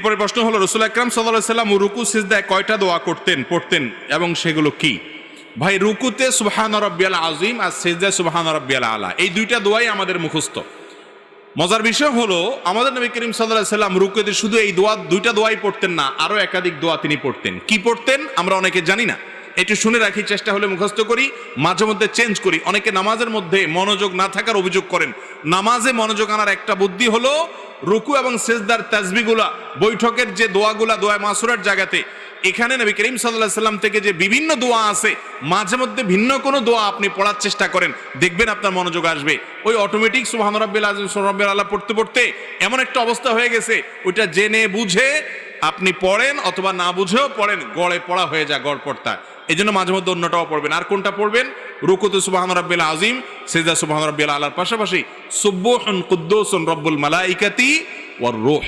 এরপরে প্রশ্ন হলো, রসুল আকরাম সাল্লাহ সাল্লাম রুকু, সিজদায় কয়টা দোয়া করতেন, পড়তেন, এবং সেগুলো কি? ভাই, রুকুতে সুবাহান রব্বিয়াল আজিম আর সিজদায় সুবাহান রব্বিয়াল আলা, এই দুইটা দোয়াই আমাদের মুখস্থ। মজার বিষয় হলো, আমাদের নবী করিম সাল্লাহ সাল্লাম রুকুতে শুধু এই দোয়া, দুইটা দোয়াই পড়তেন না আরও একাধিক দোয়া তিনি পড়তেন। কি পড়তেন, আমরা অনেকে জানি না। একটু শুনে রাখি, চেষ্টা হলে মুখস্থ করি, মাঝে মধ্যে চেঞ্জ করি। অনেকে নামাজের মধ্যে মনোযোগ না থাকার অভিযোগ করেন। নামাজে মনোযোগ আনার একটা বুদ্ধি হলো রুকু এবং সেজদার তাজবিগুলা বৈঠকের যে দোয়াগুলা, দোয়া মাসুরার জায়গাতে। এখানে নবী করিম সাল্লাহ সাল্লাম থেকে যে বিভিন্ন দোয়া আছে, মাঝে মধ্যে ভিন্ন কোনো দোয়া আপনি পড়ার চেষ্টা করেন। দেখবেন আপনার মনোযোগ আসবে। ওই অটোমেটিক সুবহান রাব্বিল আযীম, সুবহান আল্লাহ পড়তে পড়তে এমন একটা অবস্থা হয়ে গেছে, ওইটা জেনে বুঝে আপনি পড়েন অথবা না বুঝেও পড়েন, গড়ে পড়া হয়ে যায়, গড় পড়তা এই জন্য মাঝে মধ্যে অন্যটাও পড়বেন। আর কোনটা পড়বেন? রুকুতে সুবাহন রব্বিল আজিম সেজা সুবাহন রব্বিল আলার পাশাপাশি সুবহুন কুদ্দোসন রব্বুল মালাইকাতি ওয়ার রূহ।